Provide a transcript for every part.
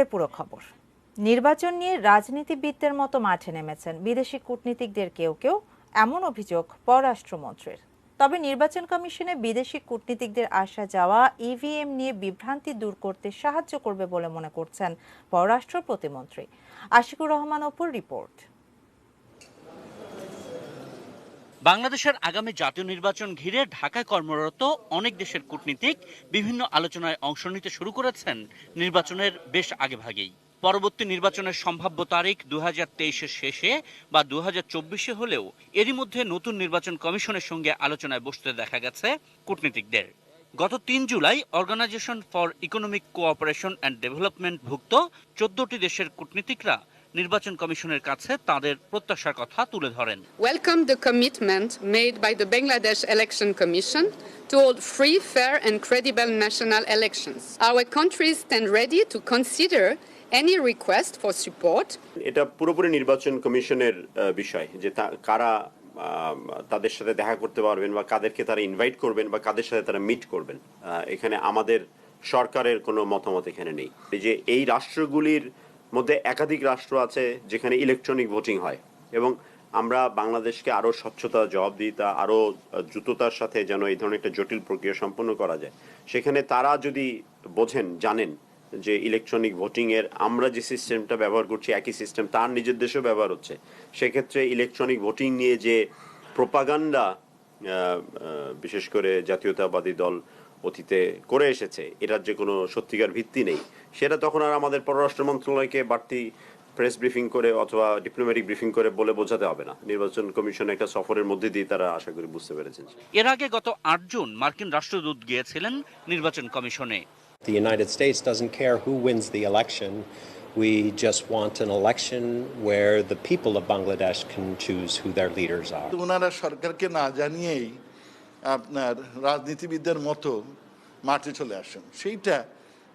এবারে পুরো খবর। নির্বাচন নিয়ে রাজনীতিবিদদের মতো মাঠে নেমেছেন বিদেশি কূটনীতিকদের কেউ কেউ, এমন অভিযোগ পররাষ্ট্রমন্ত্রীর। তবে নির্বাচন কমিশনে বিদেশি কূটনীতিকদের আসা যাওয়া, ইভিএম নিয়ে বিভ্রান্তি দূর করতে সাহায্য করবে বলে মনে করছেন পররাষ্ট্র প্রতিমন্ত্রী। আশিকুর রহমান অপুর রিপোর্ট। বাংলাদেশের আগামী জাতীয় নির্বাচন ঘিরে ঢাকায় কর্মরত অনেক দেশের কূটনীতিক বিভিন্ন আলোচনায় অংশ নিতে শুরু করেছেন। নির্বাচনের বেশ আগেভাগেই। পরবর্তী নির্বাচনের সম্ভাব্য তারিখ দু হাজার শেষে বা দু হাজার হলেও এরই মধ্যে নতুন নির্বাচন কমিশনের সঙ্গে আলোচনায় বসতে দেখা গেছে কূটনীতিকদের। গত তিন July organisation for economic cooperation and development ভুক্ত চোদ্দটি দেশের কূটনীতিকরা নির্বাচন কমিশনের কাছে তাদের প্রত্যাশার কথা তুলে ধরেন। Welcome the commitment made by the Bangladesh election commission to hold free fair and credible national elections our country stand ready to consider any request for support এটা পুরোপুরি নির্বাচন কমিশনের বিষয় যে কারা তাদের সাথে দেখা করতে পারবেন বা কাদেরকে তারা ইনভাইট করবেন বা কাদের সাথে তারা মিট করবেন। এখানে আমাদের সরকারের কোনো মতামত এখানে নেই। যে এই রাষ্ট্রগুলির মধ্যে একাধিক রাষ্ট্র আছে যেখানে ইলেকট্রনিক ভোটিং হয়। এবং আমরা বাংলাদেশকে আরও স্বচ্ছতা জবাবদিহিতা আরও আহ, দ্রুততার সাথে যেন এই ধরনের একটা জটিল প্রক্রিয়া সম্পন্ন করা যায়। সেখানে তারা যদি বোঝেন জানেন যে ইলেকট্রনিক ভোটিং এর আমরা যে সিস্টেমটা ব্যবহার করছি একই সিস্টেম তার নিজের দেশেও ব্যবহার হচ্ছে সেক্ষেত্রে ইলেকট্রনিক ভোটিং নিয়ে যে প্রোপাগান্ডা বিশেষ করে জাতীয়তাবাদী দল অতীতে করে এসেছে। এটার যে কোনো সত্যিকার ভিত্তি নেই। সেটা তখন আর আমাদের পররাষ্ট্র মন্ত্রণালয়কে বাড়তি প্রেস ব্রিফিং করে অথবা ডিপ্লোম্যাটিক ব্রিফিং করে বলে বোঝাতে হবে না। নির্বাচন কমিশন একটা সফরের মধ্যে দিয়ে তারা আশা করি বুঝতে পেরেছেন। এর আগে গত আট জুন মার্কিন রাষ্ট্রদূত গিয়েছিলেন নির্বাচন কমিশনে। The United States doesn't care who wins the election. We just want an election where the people of Bangladesh can choose who their leaders are. তো ওনারা সরকারকে না জানিয়েই আপনার রাজনীতিবিদদের মতো মাঠে চলে আসেন। সেইটা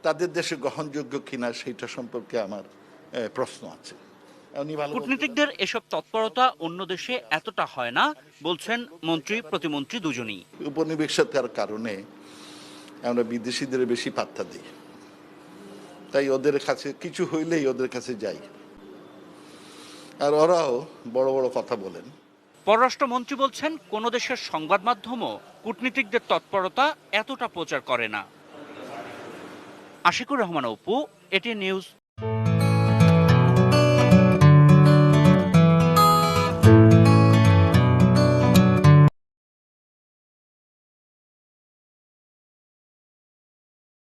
তাদের দেশে গ্রহণযোগ্য কিনা সেইটা সম্পর্কে আমার প্রশ্ন আছে। কূটনীতিকদের এসব তৎপরতা অন্য দেশে এতটা হয় না বলছেন মন্ত্রী প্রতিমন্ত্রী দুজনই। উপনিবেশতার কারণে আমরা বিদেশিদের বেশি পাত্তা দিই। তাই ওদের কাছে কিছু হইলেই ওদের কাছে যাই। আর ওরাও বড় বড় কথা বলেন। পররাষ্ট্রমন্ত্রী বলছেন, কোনো দেশের সংবাদ মাধ্যমও কূটনীতিকদের তৎপরতা এতটা প্রচার করে না। আশিকুর রহমান অপু এটি নিউজ